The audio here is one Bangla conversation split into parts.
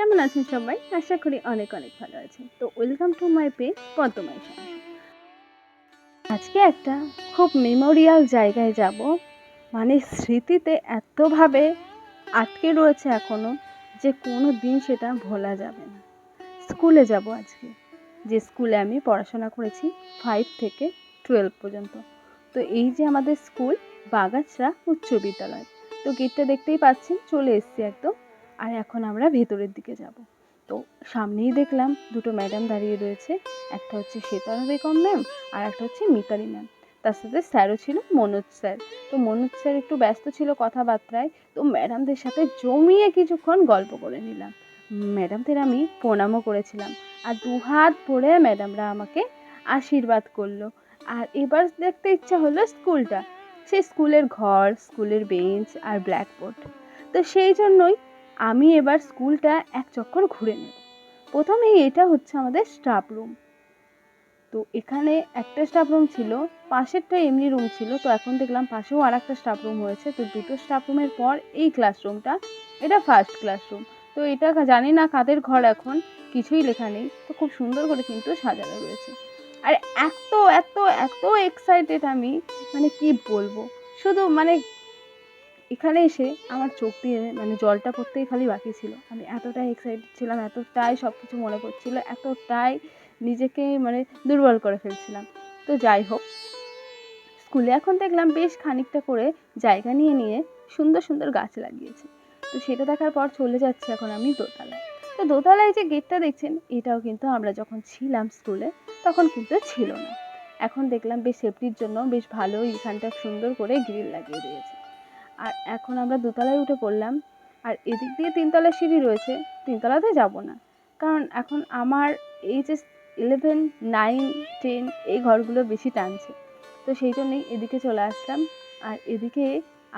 কেমন আছেন সবাই? আশা করি অনেক অনেক ভালো আছেন। তো ওয়েলকাম টু মাই পেজ পদ্মময় সংসার আজকে একটা খুব মেমোরিয়াল জায়গায় যাব। মানে স্মৃতিতে এতভাবে আটকে রয়েছে এখনও যে কোনো দিন সেটা ভোলা যাবে না। স্কুলে যাব আজকে। যে স্কুলে আমি পড়াশোনা করেছি ফাইভ থেকে টুয়েলভ পর্যন্ত। তো এই যে আমাদের স্কুল, বাগাছড়া উচ্চ বিদ্যালয়। তো গেটটা দেখতেই পাচ্ছেন, চলে এসছি একদম আর এখন আমরা ভেতরের দিকে যাব। তো সামনেই দেখলাম দুটো ম্যাডাম দাঁড়িয়ে রয়েছে। একটা হচ্ছে শ্বেতারা বেগম ম্যাম আর একটা হচ্ছে মিতালি ম্যাম। তার সাথে স্যারও ছিল মনোজ স্যার। তো মনোজ স্যার একটু ব্যস্ত ছিল কথাবার্তায়। তো ম্যাডামদের সাথে জমিয়ে কিছুক্ষণ গল্প করে নিলাম। ম্যাডামদের আমি প্রণামও করেছিলাম আর দুহাত ভরে ম্যাডামরা আমাকে আশীর্বাদ করল। আর এবার দেখতে ইচ্ছা হলো স্কুলটা। সেই স্কুলের ঘর, স্কুলের বেঞ্চ আর ব্ল্যাকবোর্ড। তো সেই জন্যই আমি এবার স্কুলটা এক চক্কর ঘুরে নেব। প্রথমেই এটা হচ্ছে আমাদের স্টাফ রুম তো এখানে একটা স্টাফ রুম ছিল, পাশেরটা এমনি রুম ছিল, তো এখন দেখলাম পাশেও আর একটা স্টাফ রুম হয়েছে, তো দুটো স্টাফ রুমের পর এই ক্লাসরুমটা এটা ফার্স্ট ক্লাসরুম তো এটা জানি না কাদের ঘর এখন, কিছুই লেখা নেই, তো খুব সুন্দর করে কিন্তু সাজানো রয়েছে। আর এত এত এত এক্সাইটেড আমি মানে কি বলব? শুধু মানে এখানে এসে আমার চোখ দিয়ে মানে জলটা পড়তেই খালি বাকি ছিল। আমি এতটাই এক্সাইটেড ছিলাম, এতটাই সব কিছু মনে পড়ছিল, এতটাই নিজেকে মানে দুর্বল করে ফেলছিলাম। তো যাই হোক, স্কুলে এখন দেখলাম বেশ খানিকটা করে জায়গা নিয়ে নিয়ে সুন্দর সুন্দর গাছ লাগিয়েছে। তো সেটা দেখার পর চলে যাচ্ছি এখন আমি দোতলায়। তো দোতলায় যে গেটটা দেখছেন, এটাও কিন্তু আমরা যখন ছিলাম স্কুলে, তখন কিন্তু ছিল না। এখন দেখলাম বেশ সেফটির জন্য বেশ ভালোই এখানটা সুন্দর করে গ্রিল লাগিয়ে দিয়েছে। আর এখন আমরা দোতলায় উঠে পড়লাম। আর এদিক দিয়ে তিনতলা সিঁড়ি রয়েছে, তিনতলাতে যাব না। কারণ এখন আমার এই যে ইলেভেন নাইন টেন এই ঘরগুলো বেশি টানছে। তো সেই জন্যেই এদিকে চলে আসলাম। আর এদিকে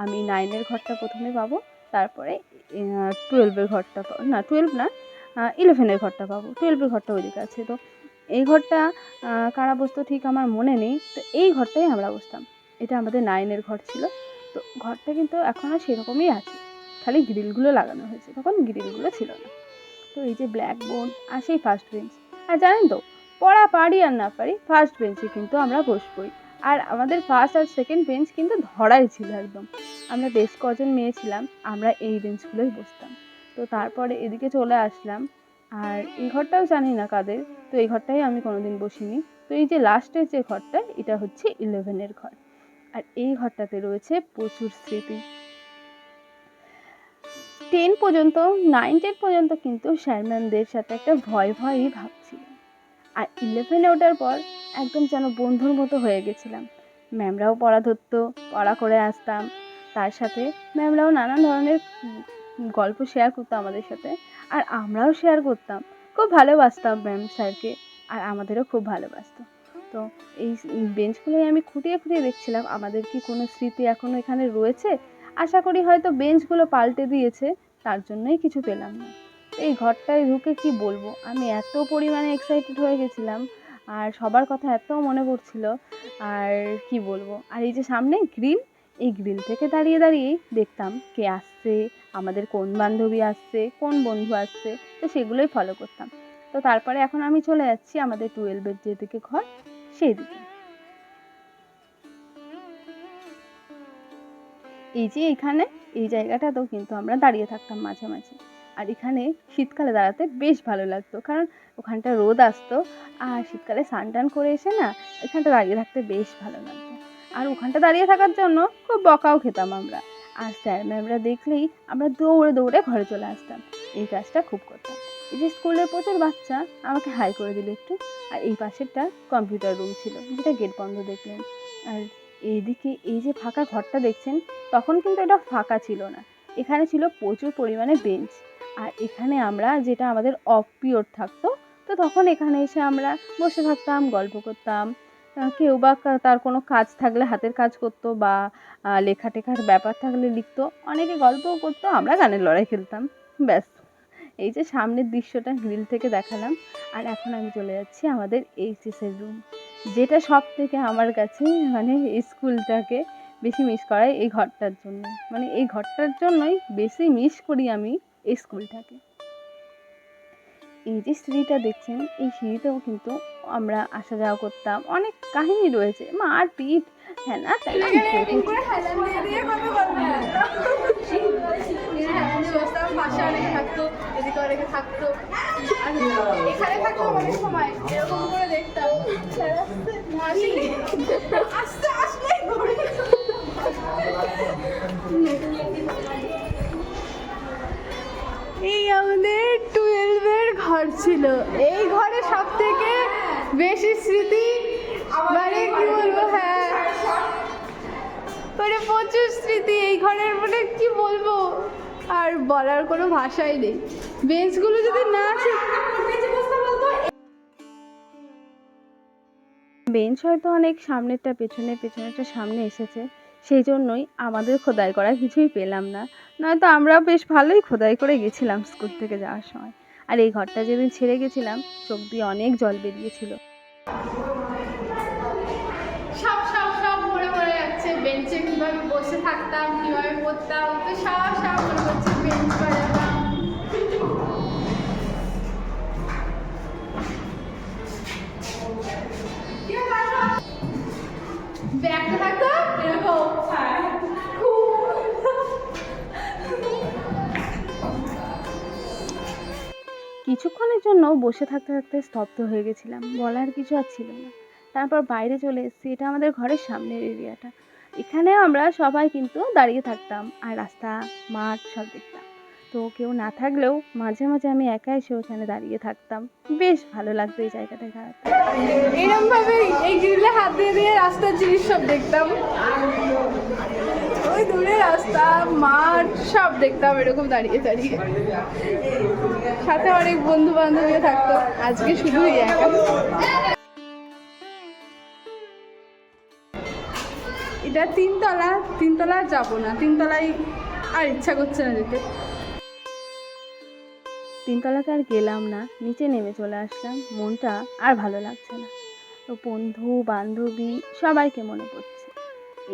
আমি নাইনের ঘরটা প্রথমে পাবো, তারপরে টুয়েলভের ঘরটা পাবো না টুয়েলভ না ইলেভেনের ঘরটা পাবো। টুয়েলভের ঘরটা ওইদিকে আছে। তো এই ঘরটা কারা বসতো ঠিক আমার মনে নেই। তো এই ঘরটাই আমরা বসতাম। এটা আমাদের নাইনের ঘর ছিল। তো ঘরটা কিন্তু এখনও সেরকমই আছে। খালি গ্রিলগুলো লাগানো হয়েছে, তখন গ্রিলগুলো ছিল না। তো এই যে ব্ল্যাক বোর্ড আর সেই ফার্স্ট বেঞ্চ। আর জানেন তো, পড়া পারি আর না পারি, ফার্স্ট বেঞ্চে কিন্তু আমরা বসবই। আর আমাদের ফার্স্ট আর সেকেন্ড বেঞ্চ কিন্তু ধরাই ছিল একদম। আমরা বেশ কজন মেয়ে ছিলাম, আমরা এই বেঞ্চগুলোই বসতাম। তো তারপরে এদিকে চলে আসলাম। আর এই ঘরটাও জানি না কাদের, তো এই ঘরটাই আমি কোনোদিন বসিনি। তো এই যে লাস্টের যে ঘরটা, এটা হচ্ছে ইলেভেনের ঘর। আর এই ঘরটাতে রয়েছে প্রচুর স্মৃতি। টেন পর্যন্ত নাইন টেন পর্যন্ত কিন্তু স্যার ম্যামদের সাথে একটা ভয় ভয়ই ভাবছিল আর ইলেভেনে ওঠার পর একদম যেন বন্ধুর মতো হয়ে গেছিলাম। ম্যামরাও পড়া ধরতো, পড়া করে আসতাম। তার সাথে ম্যামরাও নানান ধরনের গল্প শেয়ার করতো আমাদের সাথে। আর আমরাও শেয়ার করতাম। খুব ভালোবাসতাম ম্যাম স্যারকে। আর আমাদেরও খুব ভালোবাসতো। তো এই বেঞ্চগুলোই আমি খুঁটিয়ে খুঁটিয়ে দেখছিলাম। আমাদের কি কোনো স্মৃতি এখনও এখানে রয়েছে? আশা করি হয়তো বেঞ্চগুলো পাল্টে দিয়েছে, তার জন্যই কিছু পেলাম না। এই ঘরটায় ঢুকে কি বলব? আমি এত পরিমাণে এক্সাইটেড হয়ে গেছিলাম, আর সবার কথা এত মনে পড়ছিল, আর কি বলব? আর এই যে সামনে গ্রিল, এই গ্রিল থেকে দাঁড়িয়ে দাঁড়িয়েই দেখতাম কে আসছে, আমাদের কোন বান্ধবী আসছে, কোন বন্ধু আসছে, তো সেগুলোই ফলো করতাম। তো তারপরে এখন আমি চলে যাচ্ছি আমাদের টুয়েলভের যেদিকে ঘর সেই এই যে এখানে, এই জায়গাটাতেও কিন্তু আমরা দাঁড়িয়ে থাকতাম মাঝে মাঝে আর এখানে শীতকালে দাঁড়াতে বেশ ভালো লাগতো, কারণ ওখানটা রোদ আসতো, আর শীতকালে স্নান টান করে এসে না এখানটা দাঁড়িয়ে থাকতে বেশ ভালো লাগতো। আর ওখানটা দাঁড়িয়ে থাকার জন্য খুব বকাও খেতাম আমরা। আর স্যার ম্যামরা দেখলেই আমরা দৌড়ে দৌড়ে ঘরে চলে আসতাম। এই কাজটা খুব করতাম। এই যে স্কুলের প্রচুর বাচ্চা, আমাকে হাই করে দিল একটু। আর এই পাশেরটা কম্পিউটার রুম ছিল, যেটা গেট বন্ধ দেখলেন। আর এইদিকে এই যে ফাঁকা ঘরটা দেখছেন, তখন কিন্তু এটা ফাঁকা ছিল না। এখানে ছিল প্রচুর পরিমাণে বেঞ্চ আর এখানে আমরা যেটা আমাদের অফ পিরিয়ড থাকতো, তো তখন এখানে এসে আমরা বসে থাকতাম, গল্প করতাম। কেউ বা তার কোনো কাজ থাকলে হাতের কাজ করতো বা লেখা টেখার ব্যাপার থাকলে লিখতো। অনেকে গল্পও করতো, আমরা গানের লড়াই খেলতাম। ব্যাস। এই যে সামনের দৃশ্যটা গ্রিল থেকে দেখালাম, আর এখন আমি চলে যাচ্ছি আমাদের এইচএসের রুম যেটা সব থেকে আমার কাছে মানে স্কুলটাকে বেশি মিস করাই এই ঘরটার জন্য। মানে এই ঘরটার জন্যই বেশি মিস করি আমি এই স্কুলটাকে। এই যে সিঁড়িটা দেখছেন এই সিঁড়িতেও কিন্তু আমরা আসা যাওয়া করতাম। অনেক কাহিনী রয়েছে। মার পিঠ হ্যাঁ না? তাই না? বহুত বসতাম পাশে অনেকে থাকতো এদিকে অনেকে থাকতো। আর এখানে থাকতো অনেক সময় এরকম করে দেখতাম। আসলে আস্তে আসলে এই আমাদের ঘর ছিল। এই ঘরে সব থেকে বেশি স্মৃতি? মানে কি বলব? হ্যাঁ। মানে প্রচুর স্মৃতি এই ঘরের মানে কি বলব? আর বলার কোনো ভাষাই নেই। বেঞ্চগুলো যদি না বেঞ্চ হয়তো অনেক সামনেরটা পেছনে পেছনেরটা সামনে এসেছে। সেই জন্যই আমাদের খোদাই করা কিছুই পেলাম না। নয়তো আমরা বেশ ভালোই খোদাই করে গেছিলাম স্কুল থেকে যাওয়ার সময়। আর এই ঘরটা যেদিন ছেড়ে গেছিলাম, চোখ দিয়ে অনেক জল বেরিয়েছিল। সব বেঞ্চে কীভাবে বসে থাকতাম, কীভাবে পড়তাম, তো সব সব মনে হচ্ছে বেঞ্চ জন্য বসে থাকতে থাকতে স্তব্ধ হয়ে গেছিলাম। বলার কিছু আর ছিল না। তারপর বাইরে চলে এসেছি। এটা আমাদের ঘরের সামনের এরিয়াটা এখানে আমরা সবাই কিন্তু দাঁড়িয়ে থাকতাম। আর রাস্তা, মাঠ সব দেখতাম। তো কেউ না থাকলেও মাঝে মাঝে আমি একা এসে ওখানে দাঁড়িয়ে থাকতাম। বেশ ভালো লাগতো এই জায়গাটা দাঁড়াতে এরকম ভাবে এই গ্রিলে হাত দিয়ে দিয়ে রাস্তার জিনিস সব দেখতাম। ওই দূরে রাস্তা, মাঠ, সব দেখতাম এরকম দাঁড়িয়ে দাঁড়িয়ে। সাথে অনেক বন্ধু বান্ধবীও থাকতো। আজকে শুধুই একা। এটা তিনতলা তিনতলা যাব না। তিনতলায় আর ইচ্ছা করছে না যেতে। তিনতলাতে আর গেলাম না, নিচে নেমে চলে আসলাম। মনটা আর ভালো লাগছে না। তো বন্ধু, বান্ধবী সবাইকে মনে পড়ছে।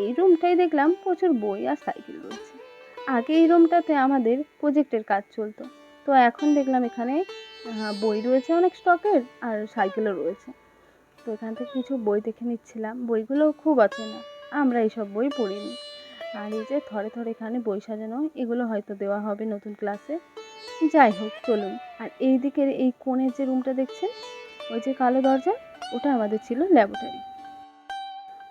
এই রুমটাই দেখলাম প্রচুর বই আর সাইকেল রয়েছে। আগে এই রুমটাতে আমাদের প্রজেক্টের কাজ চলতো। তো এখন দেখলাম এখানে বই রয়েছে অনেক স্টকের আর সাইকেলও রয়েছে। তো এখান থেকে কিছু বই দেখে নিচ্ছিলাম। বইগুলো খুব অচেনা। আমরা এইসব বই পড়িনি। আর এই যে থরে থরে এখানে বই সাজানো, এগুলো হয়তো দেওয়া হবে নতুন ক্লাসে। যাই হোক, চলুন। আর এই দিকের এই কোণের যে রুমটা দেখছেন, ওই যে কালো দরজা, ওটা আমাদের ছিল ল্যাবরেটরি।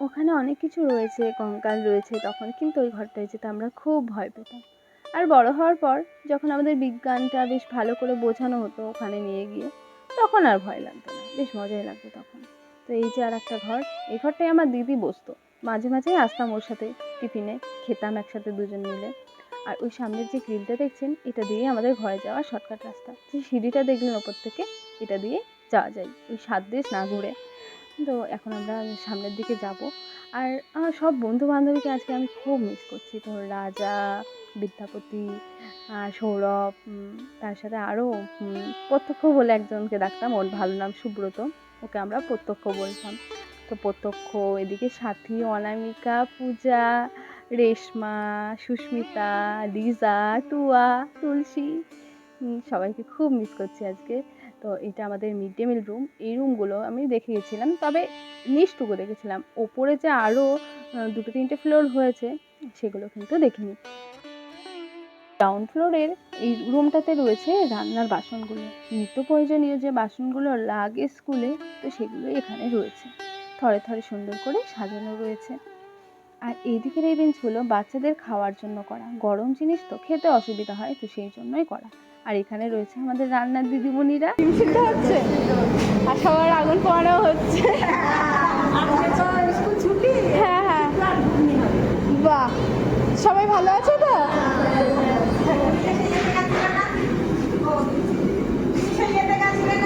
ওখানে অনেক কিছু রয়েছে, কঙ্কাল রয়েছে তখন, কিন্তু ওই ঘরটায় যেতে আমরা খুব ভয় পেতাম। আর বড় হওয়ার পর যখন আমাদের বিজ্ঞানটা বেশ ভালো করে বোঝানো হতো ওখানে নিয়ে গিয়ে, তখন আর ভয় লাগতো না, বেশ মজাই লাগতো তখন। তো এই যে আর একটা ঘর, এই ঘরটায় আমার দিদি বসতো। মাঝে মাঝে আসতাম ওর সাথে টিফিনে, খেতাম একসাথে দুজন মিলে। আর ওই সামনের যে গ্রিলটা দেখছেন, এটা দিয়ে আমাদের ঘরে যাওয়ার শর্টকাট রাস্তা। যে সিঁড়িটা দেখলেন ওপর থেকে, এটা দিয়ে যাওয়া যায়, ওই সাত দেশ না ঘুরে। তো এখন আমরা সামনের দিকে যাব। আর আমার সব বন্ধু বান্ধবীকে আজকে আমি খুব মিস করছি। তো রাজা, বিদ্যাপতি সৌরভ তার সাথে আরও প্রত্যক্ষ বলে একজনকে ডাকতাম, ওর ভালো নাম সুব্রত। ওকে আমরা প্রত্যক্ষ বলতাম। তো প্রত্যক্ষ, এদিকে সাথী, অনামিকা, পূজা রেশমা, সুস্মিতা, লিজা টুয়া তুলসী সবাইকে খুব মিস করছি আজকে। তো এটা আমাদের মিড ডে মিল রুম এই রুমগুলো আমি দেখে গেছিলাম, তবে নিচটুকু দেখেছিলাম। ওপরে যে আরও দুটো তিনটে ফ্লোর হয়েছে, সেগুলো কিন্তু দেখিনি। গ্রাউন্ড ফ্লোরের এই রুমটাতে রয়েছে রান্নার বাসনগুলো। নিত্য প্রয়োজনীয় যে বাসনগুলো লাগে স্কুলে তো সেগুলো এখানে রয়েছে। থরে থরে সুন্দর করে সাজানো রয়েছে। আর এদিকের এই এই বেঞ্চগুলো বাচ্চাদের খাওয়ার জন্য করা। গরম জিনিস তো খেতে অসুবিধা হয়, তো সেই জন্যই করা। আর এখানে রয়েছে আমাদের রান্নার দিদিমণিরা। হচ্ছে? আর সবার আগুন পোড়ানো হচ্ছে। হ্যাঁ হ্যাঁ। সবাই ভালো আছে তো?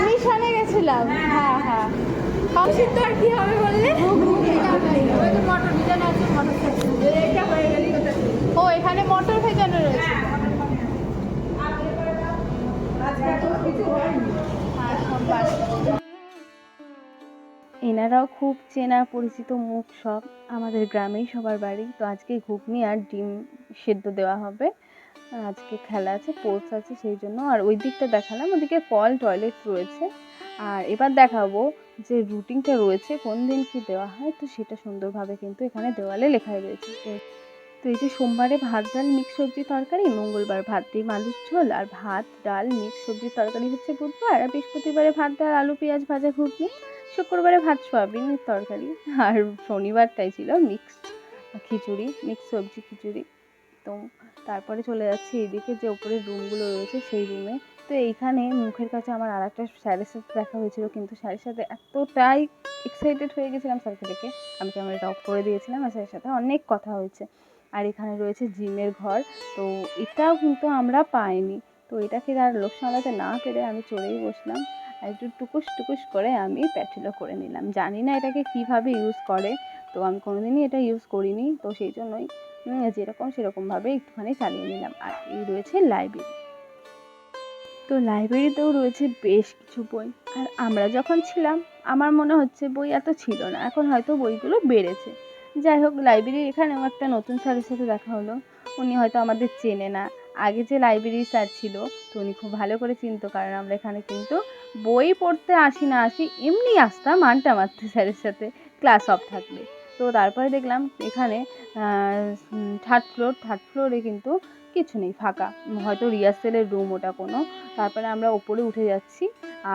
মিশনে গেছিলাম। হ্যাঁ হ্যাঁ। ও, এখানে মটর রয়েছে। এনারাও খুব চেনা, পরিচিত মুখ সব আমাদের গ্রামেই সবার বাড়ি। তো আজকে ঘুগনি আর ডিম সেদ্ধ দেওয়া হবে। আজকে খেলা আছে স্পোর্টস আছে সেই জন্য। আর ওই দিকটা দেখালাম, ওদিকে কল টয়লেট রয়েছে। আর এবার দেখাবো যে রুটিনটা রয়েছে, কোন দিন কি দেওয়া হয়, তো সেটা সুন্দরভাবে কিন্তু এখানে দেওয়ালে লেখাই রয়েছে। তো এই যে সোমবারে ভাত, ডাল মিক্স সবজি, তরকারি, মঙ্গলবার ভাত দিয়ে মালুর ঝোল, আর ভাত, ডাল মিক্স সবজির তরকারি হচ্ছে বুধবার, আর বৃহস্পতিবারে ভাত, ডাল, আলু, পেঁয়াজ ভাজা ঘুগনি, শুক্রবারে ভাত সয়াবিনের তরকারি, আর শনিবারটাই ছিল মিক্স খিচুড়ি মিক্স সবজি খিচুড়ি। তো তারপরে চলে যাচ্ছি এদিকে যে ওপরে রুমগুলো রয়েছে সেই রুমে। তো এইখানে মুখের কাছে আমার আর একটা স্যারের সাথে দেখা হয়েছিল, কিন্তু স্যারের সাথে এতটাই এক্সাইটেড হয়ে গেছিলাম স্যারকে দেখে আমি ক্যামেরাটা অফ করে দিয়েছিলাম আর স্যারের সাথে অনেক কথা হয়েছে। আর এখানে রয়েছে জিমের ঘর, তো এটাও কিন্তু আমরা পাইনি। তো এটাকে আর লোক সামলাতে না পেরে আমি চলেই বসলাম। আর একটু টুকুস টুকুস করে আমি প্যাটেলও করে নিলাম। জানি না এটাকে কীভাবে ইউজ করে, তো আমি কোনোদিনই এটা ইউজ করিনি, তো সেই জন্যই যেরকম সেরকমভাবে একটুখানি চালিয়ে নিলাম। আর এই রয়েছে লাইব্রেরি তো লাইব্রেরিতেও রয়েছে বেশ কিছু বই। আর আমরা যখন ছিলাম, আমার মনে হচ্ছে বই এত ছিল না। এখন হয়তো বইগুলো বেড়েছে। যাই হোক লাইব্রেরির এখানেও একটা নতুন স্যারের সাথে দেখা হলো। উনি হয়তো আমাদের চেনে না। আগে যে লাইব্রেরি স্যার ছিল, তো উনি খুব ভালো করে চিনতো, কারণ আমরা এখানে কিন্তু বই পড়তে আসি না আসি, এমনি আসতাম আড্ডা মারতে স্যারের সাথে। ক্লাস অফ থাকলে। তো তারপরে দেখলাম এখানে থার্ড ফ্লোর থার্ড ফ্লোরে কিন্তু কিছু নেই, ফাঁকা। হয়তো রিহার্সেলের রুম ওটা কোনো। তারপরে আমরা ওপরে উঠে যাচ্ছি,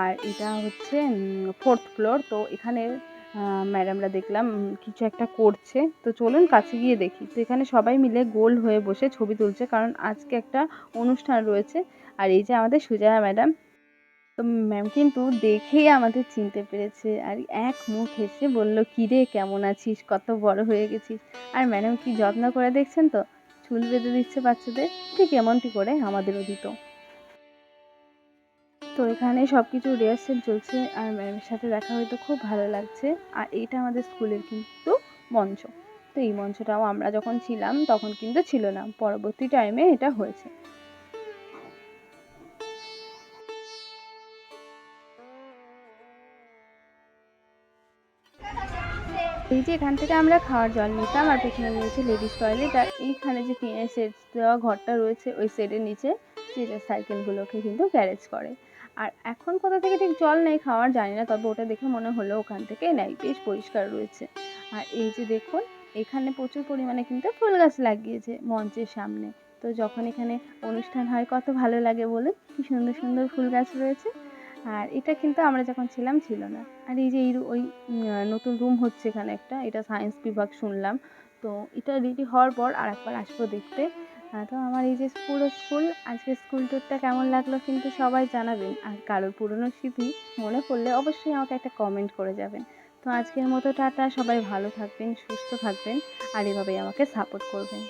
আর এটা হচ্ছে ফোর্থ ফ্লোর তো এখানে ম্যাডামরা দেখলাম কিছু একটা করছে। তো চলুন কাছে গিয়ে দেখি। তো এখানে সবাই মিলে গোল হয়ে বসে ছবি তুলছে, কারণ আজকে একটা অনুষ্ঠান রয়েছে। আর এই যে আমাদের সুজয়া ম্যাডাম তো ম্যাম কিন্তু দেখেই আমাদের চিনতে পেরেছে। আর এক মুখ হেসে বলল কী রে কেমন আছিস? কত বড় হয়ে গেছিস। আর ম্যাডাম কি যত্ন করে দেখছেন তো? চুল বেঁধে দিচ্ছে বাচ্চাদের, ঠিক এমনটি করে আমাদেরও দিত। তো এখানে সব কিছু রিহার্সেল চলছে আর ম্যামের সাথে দেখা হয়তো খুব ভালো লাগছে। আর এটা আমাদের স্কুলের কিন্তু মঞ্চ। তো এই মঞ্চটাও আমরা যখন ছিলাম তখন কিন্তু ছিল না। পরবর্তী টাইমে এটা হয়েছে। এই যে এখান থেকে আমরা খাওয়ার জল নিতাম, আর পেছনে রয়েছে লেডিস টয়লেট আর এইখানে যে সেট দেওয়া ঘরটা রয়েছে, ওই সেটের নিচে যে সাইকেলগুলোকে কিন্তু গ্যারেজ করে। আর এখন কোথা থেকে ঠিক জল নেই খাওয়ার জানি না, তবে ওটা দেখে মনে হলো ওখান থেকে নেই বেশ পরিষ্কার রয়েছে। আর এই যে দেখুন, এখানে প্রচুর পরিমাণে কিন্তু ফুল গাছ লাগিয়েছে মঞ্চের সামনে। তো যখন এখানে অনুষ্ঠান হয়, কত ভালো লাগে বলুন? কি সুন্দর সুন্দর ফুল গাছ রয়েছে। আর এটা কিন্তু আমরা যখন ছিলাম, ছিল না। আর এই যে এই ওই নতুন রুম হচ্ছে এখানে একটা, এটা সায়েন্স বিভাগ শুনলাম। তো এটা রেডি হওয়ার পর আর একবার আসব দেখতে। তো আমার এই যে পুরো স্কুল আজকে স্কুল ট্যুরটা কেমন লাগল কিন্তু সবাই জানাবেন। আর কারোর পুরনো স্মৃতি মনে পড়লে অবশ্যই আমাকে একটা কমেন্ট করে যাবেন। তো আজকের মতো টাটা, সবাই ভালো থাকবেন, সুস্থ থাকবেন, আর এভাবেই আমাকে সাপোর্ট করবেন।